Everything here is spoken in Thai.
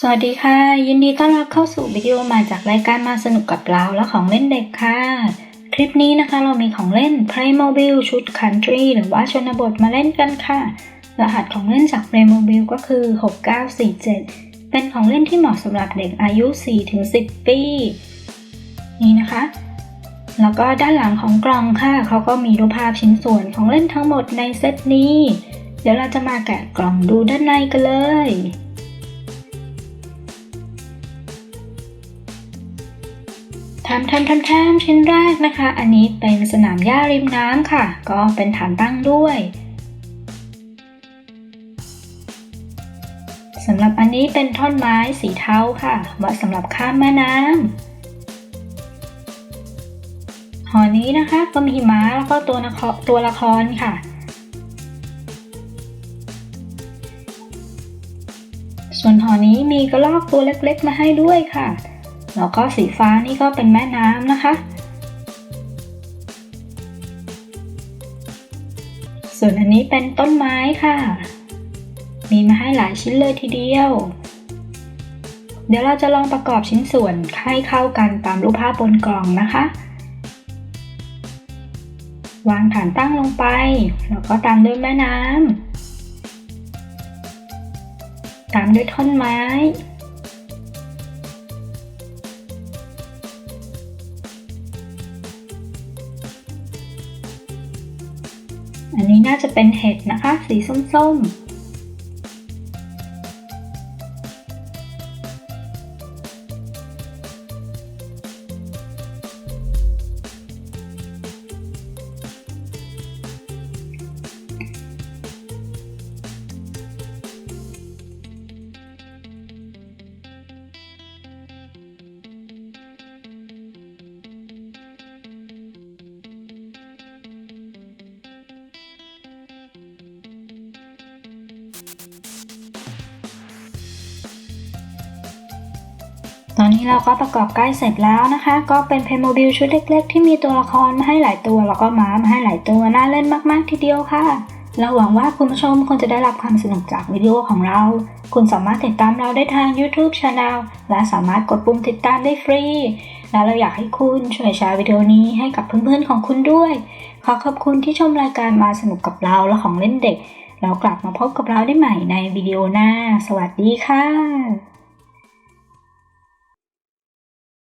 สวัสดีค่ะ ยินดีต้อนรับเข้าสู่วิดีโอใหม่จากรายการมาสนุกกับเราและของเล่นเด็กค่ะ คลิปนี้นะคะเรามีของเล่น Playmobil ชุด Country หรือว่าชนบทมาเล่นกันค่ะ รหัสของเล่นจาก Playmobil ก็คือ 6947 เป็นของเล่นที่เหมาะสำหรับเด็กอายุ 4-10 ปี นี่นะคะ แล้วก็ด้านหลังของกล่องค่ะ เขาก็มีรูปภาพชิ้นส่วนของเล่นทั้งหมดในเซตนี้ เดี๋ยวเราจะมาแกะกล่องดูด้านในกันเลย ทำทำทำทำชิ้นแรกนะคะ อันนี้เป็นสนามหญ้าริมน้ำค่ะ ก็เป็นฐานตั้งด้วยสำหรับอันนี้เป็นท่อนไม้สีเทาค่ะไว้สำหรับข้ามแม่น้ำหอนี้นะคะก็มีหม้าแล้วก็ตัวละครตัวละครค่ะ ส่วนหอนี้มีกระรอกตัวเล็กๆมาให้ด้วยค่ะ แล้วก็สีฟ้านี่ก็เป็นแม่น้ำนะคะ ส่วนอันนี้เป็นต้นไม้ค่ะ มีมาให้หลายชิ้นเลยทีเดียว เดี๋ยวเราจะลองประกอบชิ้นส่วนให้เข้ากันตามรูปภาพบนกล่องนะคะ วางฐานตั้งลงไป แล้วก็ตามด้วยแม่น้ำตามด้วยท่อนไม้ อันนี้น่าจะเป็นเห็ดนะคะ สีส้มๆ ตอนนี้เราก็ประกอบใกล้เสร็จแล้วนะคะ ก็เป็นเพโมบิลชุดเล็ก ๆ ที่มีตัวละครมาให้หลายตัว แล้วก็ม้ามาให้หลายตัวน่าเล่นมากๆทีเดียวค่ะเราหวังว่าคุณผู้ชมคงจะได้รับความสนุกจากวิดีโอของเรา คุณสามารถติดตามเราได้ทาง YouTube Channel และสามารถกดปุ่มติดตามได้ฟรี และเราอยากให้คุณช่วยแชร์วิดีโอนี้ให้กับเพื่อนๆของคุณด้วย ขอขอบคุณที่ชมรายการมาสนุกกับเราและของเล่นเด็กแล้วกลับมาพบกับเราได้ใหม่ในวิดีโอหน้า สวัสดีค่ะ